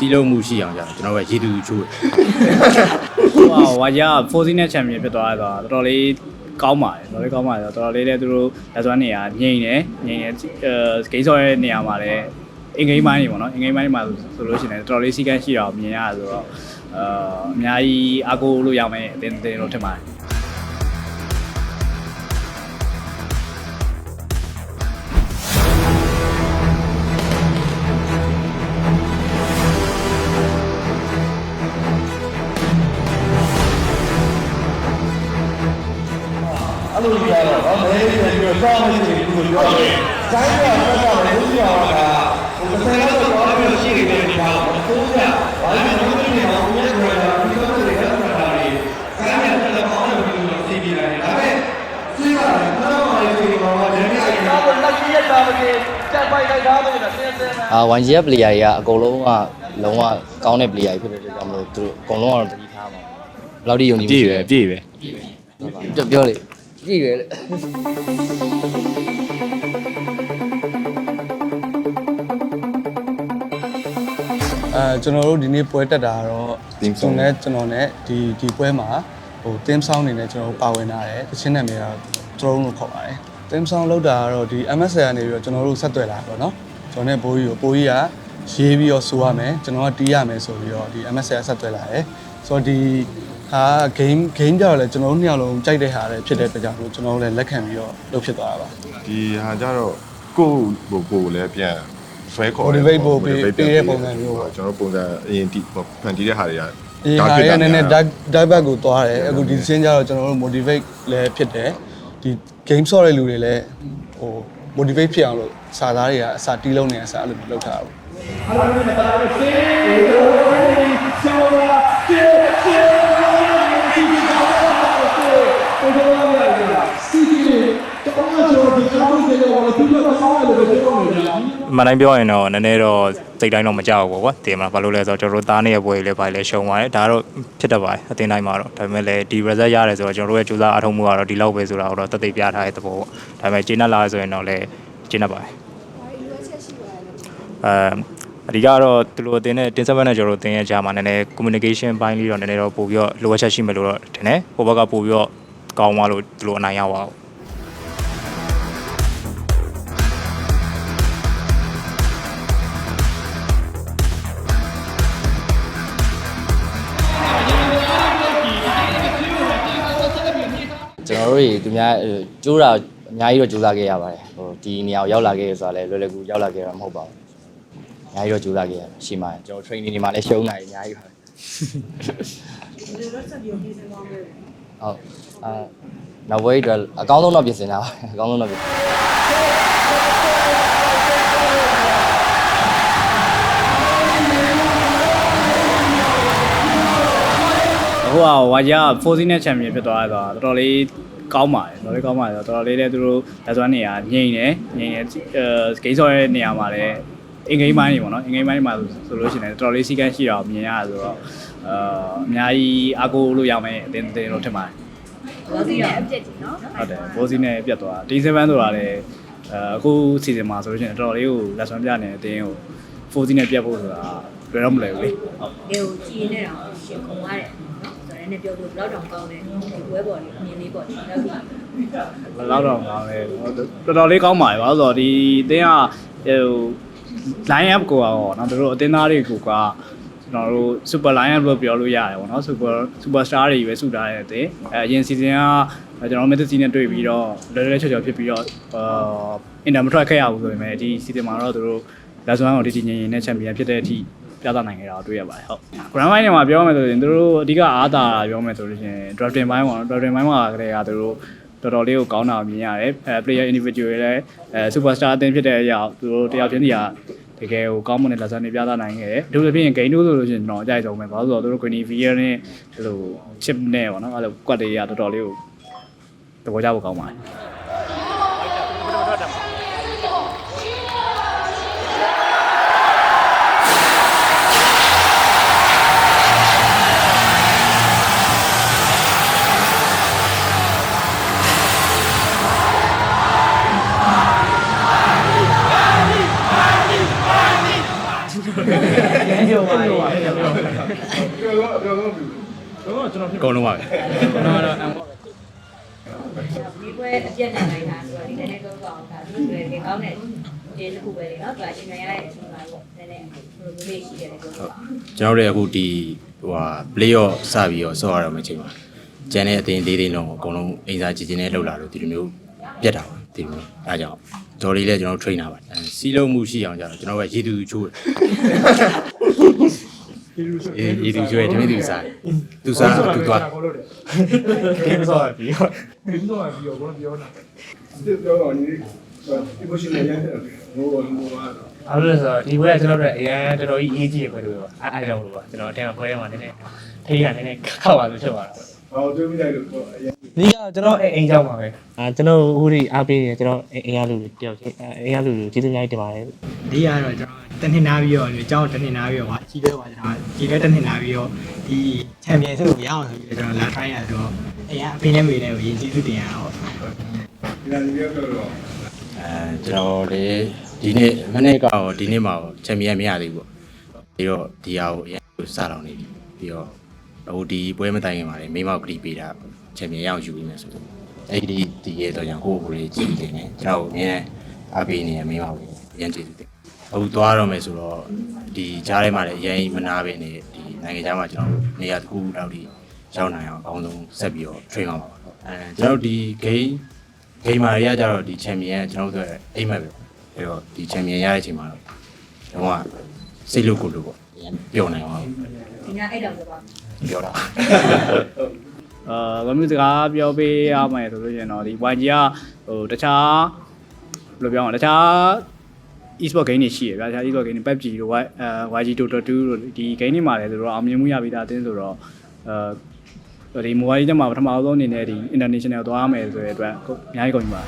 စီးလုံးမှုရှိအောင်ကြာကျွန်တော်ကရေတူချိုးတယ်ဟိုဟာဝါဂျာ4စီးနဲ့ချန်ပီယံဖြစ်သွားတော့တော်တော်လေးကောင်းပါတယ်တော်တော်လေးကောင်းပါတယ်တော်တော်လေးလည်းသူတို့လက်စွမ်းနေရာငြိမ်တယ်ငြိမ်တယ်အဲဂိမ်းဆော့ရဲ့နေရာမှာလည်းအင်္ဂိမ်းပိုင်းနေပေါ့နော်အင်္ဂိမ်းပိုင်းမှာဆိုလို့ရှိရင်တော်တော်လေးစီကန်းရှိတာကိုမြင်ရဆိုတော့အာအများကြီးအားကိုးလို့ရမယ်အတင်းတင်းလို့ထင်ပါတယ် တော့ဗောမဲလေးပြန်ပြီးတော့စောင်းနေတယ်ဒီလိုပြောတယ်။ဆိုင်ကဖက်ကလည်းလူကြီးအောင်ကဟိုတစ်ဆယ်လောက်တော့တော့ပြီးရှိနေတယ်ဒီမှာသုံးရ။ဘာလို့လဲဆိုတော့ဒီမှာဘုရားပြောတာဒီလိုတွေရတာတွေဆိုင်ကလည်းပေါင်းလို့ပြီးတော့သိပြီးတယ်။ဒါပေမဲ့သိရတယ်တော့မှဒီမှာတော့လည်းအရင်ကတော့လက်ကြီးရတာပဲစက်ပိုက်လိုက်တာပဲဆင်းဆင်းပဲအာ 1G ရဲ့ player တွေကအကုန်လုံးကလုံးဝကောင်းတဲ့ player တွေဖြစ်တဲ့အတွက်ကြောင့်မလို့သူတို့အကုန်လုံးကတော့တတိထားပါဘယ်လောက်ထိယုံကြည်မှုပြည့်ပဲပြည့်ပဲပြောပြောလေ ကြည့်ရလေအဲကျွန်တော်တို့ဒီနေ့ပွဲတက်တာကတော့ Team song နဲ့ကျွန်တော်နဲ့ဒီဒီပွဲမှာဟို team song အနေနဲ့ကျွန်တော်တို့ပါဝင်လာတယ်တချင်းနာမည်ကတော့ drone လို့ခေါ်ပါတယ် team song လောက်တာကတော့ဒီ MSL ကနေပြီးတော့ကျွန်တော်တို့ဆက်သွယ်လာပါတော့ကျွန်တော်နဲ့ဘိုးကြီးကိုဘိုးကြီးကရေးပြီးတော့ဆိုရမယ်ကျွန်တော်ကတီးရမယ်ဆိုပြီးတော့ဒီ MSL ဆက်သွယ်လာတယ်ဆိုတော့ဒီ ဟာ game game ကြောက်လဲကျွန်တော်တို့နှစ်ယောက်လုံးကြိုက်တဲ့ဟာလည်းဖြစ်တဲ့အတွက်ကြောင့်မို့ကျွန်တော်တို့လည်းလက်ခံပြီးတော့လုပ်ဖြစ်သွားတာပါဒီဟာကြတော့ကိုယ့်ဘို့ကိုယ်လည်းပြန်ဆွဲခေါ် Motivate ဖို့ပေး motivate ပေးတဲ့ပုံစံမျိုးပေါ့ကျွန်တော်ပုံစံအရင်တီဖန်တီးတဲ့ဟာတွေကဒီဟာရနည်းနည်း dark dark back ကိုသွားတယ်အခုဒီစင်းကြတော့ကျွန်တော်တို့ motivate လည်းဖြစ်တယ်ဒီ game ဆော့တဲ့လူတွေလည်းဟို motivate ဖြစ်အောင်လို့စာသားတွေကအစာတီးလုံးနေအစားအဲ့လိုမျိုးလုပ်ထားတာပေါ့အမှ န်တိုင်းပြောရင်တော့နည်းနည်းတော့စိတ်တိုင်းတော့မကြောက်ဘူးပေါ့ကွာတင်မလားဘာလို့လဲဆိုတော့ကျွန်တော်တို့သားနေရဲ့ပွဲလေးပါလေရှုံသွားတယ်ဒါတော့ဖြစ်တတ်ပါတယ်အတင်တိုင်းမှာတော့ဒါပေမဲ့လည်းဒီ result ရတယ်ဆိုတော့ကျွန်တော်တို့ရဲ့ကြိုးစားအားထုတ်မှုကတော့ဒီလောက်ပဲဆိုတာတော့တသိပြထားတဲ့သဘောပေါ့ဒါပေမဲ့ကျင်းတ်လာဆိုရင်တော့လည်းကျင်းတ်ပါတယ်အဲအဓိကတော့သူတို့အတင်းနဲ့တင်ဆက်ဘက်နဲ့ကျွန်တော်တို့အတင်းရဲ့ကြားမှာနည်းနည်း communication ဘိုင်းလေးတော့နည်းနည်းတော့ပို့ပြီးတော့လိုအပ်ချက်ရှိမယ်လို့တော့ထင်တယ်ဟိုဘက်ကပို့ပြီးတော့ကောင်းသွားလို့သူတို့အနိုင်ရပါဘူး တော်တို့တွေသူများဟိုကြိုးတာအများကြီးတော့ကြိုးစားခဲ့ရပါတယ်ဟိုဒီနေရာကိုရောက်လာခဲ့ရဆိုတာလည်းလွယ်လွယ်ကူရောက်လာခဲ့တာမဟုတ်ပါဘူးအများကြီးတော့ကြိုးစားခဲ့ရရှိမှကျွန်တော် training တွေမှာလည်းရှုံးနိုင်အများကြီးပါဟုတ်အာနောက်ဘွေးအတွက်အကောင်းဆုံးတော့ပြင်ဆင်တာပါအကောင်းဆုံးတော့ပြင် ဟိုဟာဝါဂျာ4စီးနဲ့ချန်ပီယံဖြစ်သွားတော့တော်တော်လေးကောင်းပါတယ်တော်တော်လေးကောင်းပါတယ်တော်တော်လေးလည်းသူတို့လက်စွမ်းနေရာငြိမ်တယ်ငြိမ်တယ်အဲဂိမ်းဆော့ရဲ့နေရာမှာလည်းအင်္ဂိမ်းပိုင်းနေပေါ့နော်အင်္ဂိမ်းပိုင်းမှာဆိုလို့ရှိရင်တော်တော်လေးစီကန်းရှိတာကိုမြင်ရဆိုတော့အာအများကြီးအားကိုးလို့ရမယ်အတင်းတင်းလို့ထင်ပါတယ်ဘောစီနဲ့အပြက်ကြီးနော်ဟုတ်တယ်4စီးနဲ့ပြတ်သွား D7 ဆိုတာလည်းအခု season မှာဆိုလို့ရှိရင်တော်တော်လေးကိုလက်စွမ်းပြနေတဲ့အတင်းကို4စီးနဲ့ပြတ်ဖို့ဆိုတာလွယ်တော့မလွယ်ဘူးလေဟုတ်လေကိုကြည်နေတော့ရှင်ခုံရတယ် နော်ဆိုတော့လည်းပြောလို့ဘလောက်တောင်ကောင်းတယ်ဒီပွဲပေါ်လေးအမြင်လေးပေါ်လေးတော့ဒီဘယ်လောက်တော့ကောင်းလဲတော်တော်လေးကောင်းပါရဲ့ဘာလို့ဆိုတော့ဒီအတင်းကဟို line up ကိုရောနော်တို့အတင်းသားတွေကိုကကျွန်တော်တို့ super line up လို့ပြောလို့ရတယ်ပေါ့နော် super super star တွေပဲစုထားတဲ့အတင်းအဲအရင် season ကကျွန်တော် Messi နဲ့တွေ့ပြီးတော့လွယ်လွယ်ချောချောဖြစ်ပြီးတော့အာအင်တာမထွက်ခဲ့ရဘူးဆိုပေမဲ့ဒီ season မှာတော့တို့လက်စွမ်းကိုဒီဒီငင်ငင်နဲ့ချန်ပီယံဖြစ်တဲ့အထိ ပြသနိုင်ခဲ့တာကိုတွေ့ရပါတယ်ဟုတ် grand final မှာပြောမယ်ဆိုရင်တို့အဓိကအားသာပြောမယ်ဆိုလို့ရှိရင် drafting ဘိုင်းပေါ့နော် drafting ဘိုင်းမှာကလေးကတို့တော်တော်လေးကိုကောင်းတာမြင်ရတယ်အဲ player individual တွေလည်းအဲ superstar အသင်းဖြစ်တဲ့အရာသူတို့တယောက်ချင်းစီကတကယ်ကိုကောင်းမွန်တဲ့လက်စမ်းတွေပြသနိုင်ခဲ့တယ်။ဒီလိုဖြစ်ရင် game တို့ဆိုလို့ရှိရင်ကျွန်တော်အကြိုက်ဆုံးပဲ။ဘာလို့လဲဆိုတော့သူတို့ Green Fear နဲ့ဒီလို chip နဲ့ပေါ့နော်။အဲ့လိုကွက်တွေကတော်တော်လေးကိုသဘောကျဖို့ကောင်းပါတယ်။ ရမ်းကြုံပါလေအကုန်လုံးပါပဲကျွန်တော်ကတော့ M ဒီပွဲအပြတ်နိုင်လိုက်တာဆိုတော့ဒီနည်းနည်းပြောပြအောင်ဒါသူတို့တွေကောင်းတဲ့ဒီတစ်ခုပဲလေနော်သူကအချိန်ရရတဲ့အချိန်မှာပေါ့နည်းနည်းဘယ်လိုလေးရှိတယ်လဲပြောပြအောင်ကျွန်တော်တို့အခုဒီဟိုဟာ play ရောစပြီးတော့ဆော့ရတော့မယ့်အချိန်မှာကျန်တဲ့အတင်းသေးသေးလုံးကိုအကုန်လုံးအိမ်စာကြည်ကျင်နဲ့လှုပ်လာလို့ဒီလိုမျိုးပြတ်တာပါဒီလိုမျိုးအဲဒါကြောင့် ဂျော်လီလည်းကျွန်တော်တို့ trainer ပါအဲစီးလုံးမှုရှိအောင်ကြတော့ကျွန်တော်ကရေတူချိုးတယ်ရေရေတူချိုးတယ်တမင်သူစားတယ်သူစားသူသွားဒီမစောပြီးတော့ဒီမစောပြီးတော့ဘောပြောတာအဲ့လိုဆိုဒီဘက်ကကျွန်တော်တို့အရင်တော်တော်ကြီးအေးကြီးပဲလို့ပါအဲ့အဲ့ကြောင့်လို့ပါကျွန်တော်အထက်ကပွဲထဲမှာနည်းနည်းထိရနည်းနည်းခောက်ပါလို့ဖြစ်သွားတာ ဟောတွေးမိလိုက်လို့ဒီကကျွန်တော်အိမ်ကြောင်းပါပဲအာကျွန်တော်ဟိုဒီအားပေးနေကျွန်တော်အိမ်ရလူတွေတယောက်ချင်းအိမ်ရလူတွေကျေးဇူးများတင်ပါတယ်ဒီကတော့ကျွန်တော်တနင်္လာပြီးတော့အကြောင်းတနင်္လာပြီးတော့ဟာကြီးပဲပါကျွန်တော်ဒီလည်းတနင်္လာပြီးတော့ဒီချန်ပီယံဆုကိုရအောင်ဆိုပြီးတော့ကျွန်တော်လာ try ရဆိုတော့အရင်အဖေနဲ့မေနဲ့ကိုရည်ကြည့်စုတင်ရအောင်အဲကျွန်တော်လေဒီနေ့မနေ့ကတော့ဒီနေ့မှာချန်ပီယံမရသေးဘူးပေါ့ပြီးတော့ဒီဟာကိုအရင်စတော့နေပြီပြီးတော့ ဟိုဒီပွဲမတိုင်ခင်မှာလေမိမောက်ကတိပေးတာချန်ပီယံရအောင်ယူပြီးမယ်ဆိုတော့အဲ့ဒီဒီရဲ့တော့ကျွန်တော်ကိုယ့်ကိုယ်လေးကြည့်နေတယ်ကျွန်တော်အမြဲအပေးနေရမိမောက်လေးအရင်ကြည့်တယ်အခုသွားတော့မယ်ဆိုတော့ဒီကြားထဲမှာလည်းအရင်မနာပဲနေဒီနိုင်ငံခြားမှာကျွန်တော်နေရာတစ်ခုတော့ဒီရောက်နိုင်အောင်အကောင်းဆုံးဆက်ပြီးတော့ train အောင်ပါအဲကျွန်တော်ဒီ game ဂိမ်းမာတွေကကြတော့ဒီချန်ပီယံကျွန်တော်တို့အတွက်အိမ်မက်ပဲအဲ့တော့ဒီချန်ပီယံရတဲ့အချိန်မှာတော့တော့စိတ်လို့ကိုယ်လို့ပေါ့ပျော်နိုင်အောင်ဒီကအဲ့တော့ပြောပါ ပြောတာအာဗမျိုးစကားပြောပေးရမယ်ဆိုလို့ရှိရင်တော့ဒီ YG ကဟိုတခြားဘယ်လိုပြောအောင်တခြား e-sport game တွေရှိရဗျာတခြား e-sport game တွေ PUBG တို့ YG Dota 2တို့ဒီ game တွေမှာလည်းသူတို့အောင်မြင်မှုရပြီးသားအတင်းဆိုတော့အာဒီ mobile တက်မှာပထမဆုံးအနေနဲ့ဒီ international သွားမယ်ဆိုတဲ့အတွက်အများကြီးကုန်ပြီပါ